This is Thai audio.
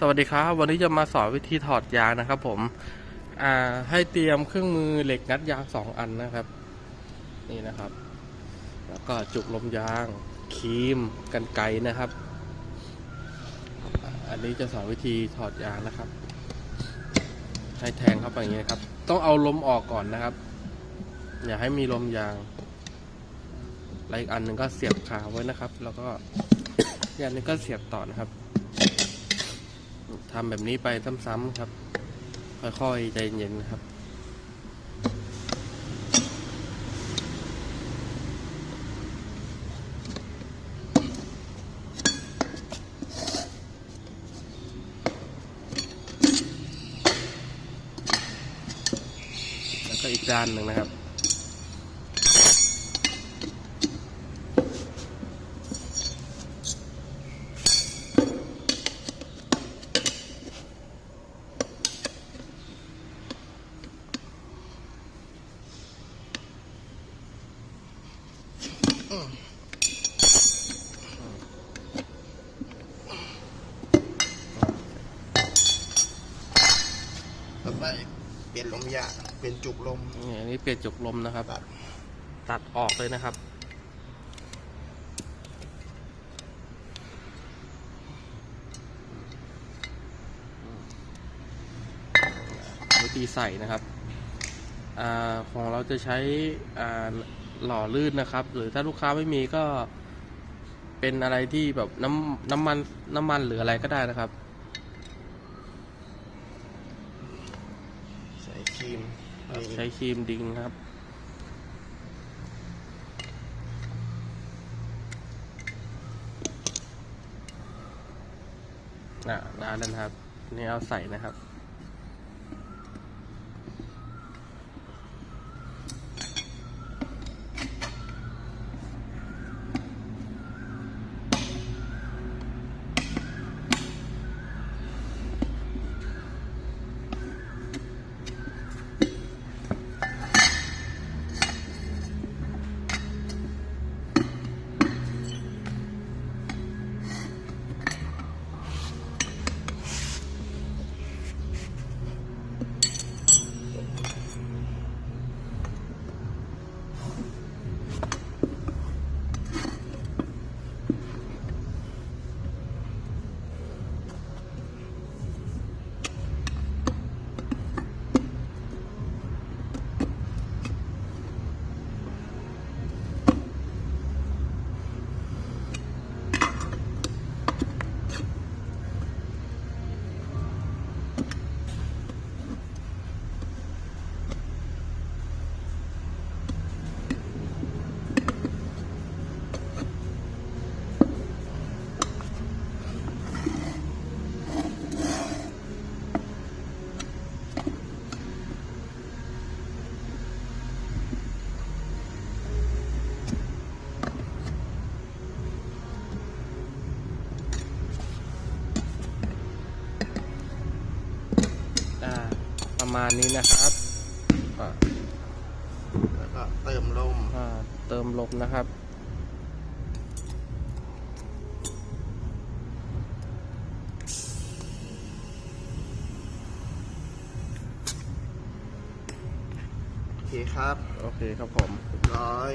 สวัสดีครับ วันนี้จะมาสอนวิธีถอดยางนะครับ ผมให้เตรียมเครื่องมือเหล็กงัดยางสองอันนะครับ นี่นะครับ แล้วก็จุกลมยางครีมกันไกนะครับอันนี้จะสอนวิธีถอดยางนะครับ ให้แทงเข้าไปอย่างนี้ครับ ต้องเอาลมออกก่อนนะครับ อย่าให้มีลมยางอีกอันหนึ่งก็เสียบขาไว้นะครับ แล้วก็อีกอันหนึงก็เสียบต่อนะครับ ทำแบบนี้ไปซ้ำๆครับ ค่อยๆใจเย็นครับแล้วก็อีกด้านหนึ่งนะครับ ต่อไปเปลี่ยนลมยางเปลี่ยนจุกลมนี่อันนี้เปลี่ยนจุกลมนะครับ ตัดตัดออกเลยนะครับ วิธีใส่นะครับอาของเราจะใช้อ่า หล่อลื่นนะครับ หรือถ้าลูกค้าไม่มีก็เป็นอะไรที่แบบน้ำน้ำมันน้ำมันหรืออะไรก็ได้นะครับ ใส่ครีมใช้ครีมดิงครับอะได้แล้วนะครับ นี่เอาใส่นะครับ มาณนี้นะครับอ่าแล้วก็เติมลมอ่าเติมลมนะครับ โอเคครับ โอเคครับผมเรียบร้อย